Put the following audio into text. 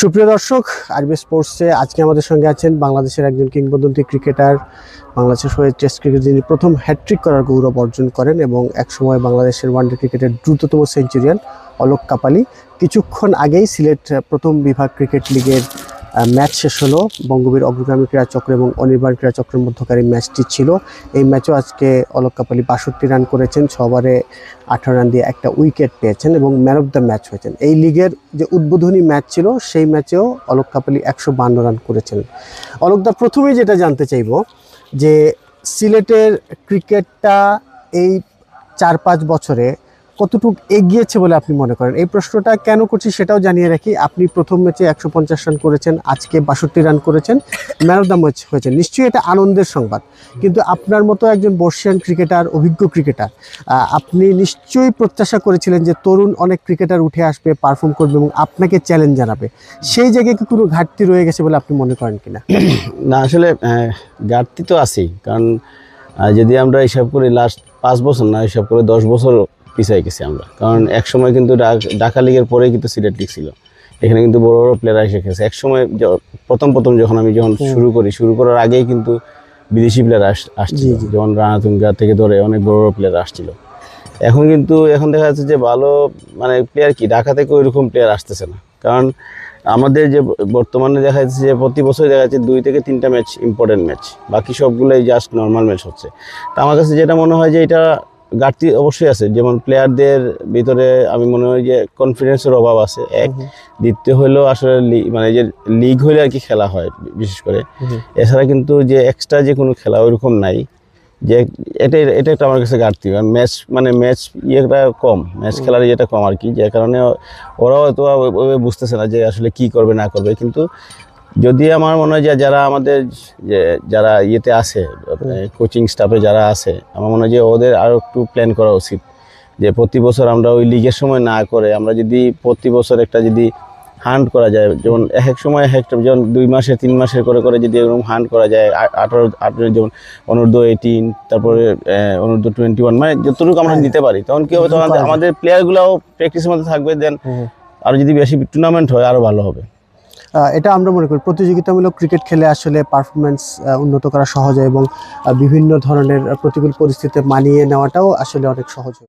সুপ্রিয় দর্শক, আরবি স্পোর্টসে আজকে আমাদের সঙ্গে আছেন বাংলাদেশের একজন কিংবদন্তি ক্রিকেটার, বাংলাদেশের হয়ে টেস্ট ক্রিকেট যিনি প্রথম হ্যাট্রিক করার গৌরব অর্জন করেন এবং একসময় বাংলাদেশের ওয়ানডে ক্রিকেটের দ্রুততম সেঞ্চুরিয়ান অলোক কাপালি। কিছুক্ষণ আগেই সিলেট প্রথম বিভাগ ক্রিকেট লিগের ম্যাচ শেষ হলো। বঙ্গবীর অগ্রগামী ক্রীড়া চক্র এবং অনির্বাণ ক্রীড়া চক্রের মধ্যকারী ম্যাচটি ছিল। এই ম্যাচও আজকে অলোক কাপালি বাষট্টি রান করেছেন ছবারে আঠারো রান দিয়ে একটা উইকেট পেয়েছেন এবং ম্যান অফ দ্য ম্যাচ হয়েছেন। এই লিগের যে উদ্বোধনী ম্যাচ ছিল, সেই ম্যাচেও অলোক কাপালি একশো বান্ন রান করেছেন। অলোকদা প্রথমেই যেটা জানতে চাইব, যে সিলেটের ক্রিকেটটা এই চার পাঁচ বছরে কতটুকু এগিয়েছে বলে আপনি মনে করেন? এই প্রশ্নটা কেন করছি সেটাও জানিয়ে রাখি। আপনি প্রথম ম্যাচে একশো পঞ্চাশ রান করেছেন, আজকে বাষট্টি রান করেছেন, ম্যান অফ দ্য ম্যাচ হয়েছেন। নিশ্চয়ই এটা আনন্দের সংবাদ। কিন্তু আপনার মতো একজন বর্ষিয়ান ক্রিকেটার, অভিজ্ঞ ক্রিকেটার আপনি নিশ্চয়ই প্রত্যাশা করেছিলেন যে তরুণ অনেক ক্রিকেটার উঠে আসবে, পারফর্ম করবে এবং আপনাকে চ্যালেঞ্জ জানাবে। সেই জায়গায় কি কোনো ঘাটতি রয়ে গেছে বলে আপনি মনে করেন কিনা? না, আসলে ঘাটতি তো আছেই। কারণ যদি আমরা হিসাব করি লাস্ট পাঁচ বছর না, হিসাব করে দশ বছর পিছিয়ে গেছি আমরা। কারণ এক সময় কিন্তু ডাক- ঢাকা লিগের পরেই কিন্তু সিলেট লিগ ছিল। এখানে কিন্তু বড় বড় প্লেয়ার এসে গেছে এক সময় প্রথম প্রথম যখন আমি যখন শুরু করি শুরু করার আগেই কিন্তু বিদেশি প্লেয়ার আসছিল। যেমন রানাতুঙ্গা থেকে ধরে অনেক বড় বড় প্লেয়ার আসছিল। এখন কিন্তু এখন দেখা যাচ্ছে যে ভালো মানে প্লেয়ার কি? ঢাকা থেকে ওইরকম প্লেয়ার আসতেছে না। কারণ আমাদের যে বর্তমানে দেখা যাচ্ছে যে প্রতি বছর দেখা যাচ্ছে দুই থেকে তিনটা ম্যাচ ইম্পর্টেন্ট ম্যাচ বাকি সবগুলোই জাস্ট নর্মাল ম্যাচ হচ্ছে। তা আমার কাছে যেটা মনে হয় যে এটা ঘাটতি অবশ্যই আছে। যেমন প্লেয়ারদের ভিতরে আমি মনে হয় যে কনফিডেন্সের অভাব আছে। এক দ্বিতীয় হলো আসলে মানে যে লিগ হইলে আর কি খেলা হয় বিশেষ করে। এছাড়া কিন্তু যে এক্সট্রা যে কোনো খেলা ওইরকম নাই। যে এটা এটা একটা আমার কাছে ঘাটতি। কারণ ম্যাচ মানে ম্যাচ ইয়েটা কম ম্যাচ খেলার ইয়েটা কম আর কি। যে কারণে ওরাও তো বুঝতেছে না যে আসলে কি করবে না করবে। কিন্তু যদি আমার মনে হয় যে যারা আমাদের যে যারা ইয়েতে আছে কোচিং স্টাফে যারা আছে আমার মনে হয় যে ওদের আরও একটু প্ল্যান করা উচিত। যে প্রতি বছর আমরা ওই লিগের সময় না করে আমরা যদি প্রতি বছর একটা যদি হান্ট করা যায় যেমন এক এক সময় এক একটা যেমন দুই মাসে তিন মাসের করে করে যদি এরকম হান্ট করা যায় আঠারো আঠারো যেমন অনূর্ধ্ব এইটিন তারপরে অনূর্ধ্ব টোয়েন্টি ওয়ান মানে যতটুকু আমরা নিতে পারি। তখন কি হবে? তখন আমাদের প্লেয়ারগুলোও প্র্যাকটিসের মধ্যে থাকবে দেন আরও যদি বেশি টুর্নামেন্ট হয় আরও ভালো হবে। এটা আমরা মনে করি প্রতিযোগিতামূলক ক্রিকেট খেলে আসলে পারফরমেন্স উন্নত করা সহজ হয় এবং বিভিন্ন ধরনের প্রতিকূল পরিস্থিতিতে মানিয়ে নেওয়াটাও আসলে অনেক সহজ হয়।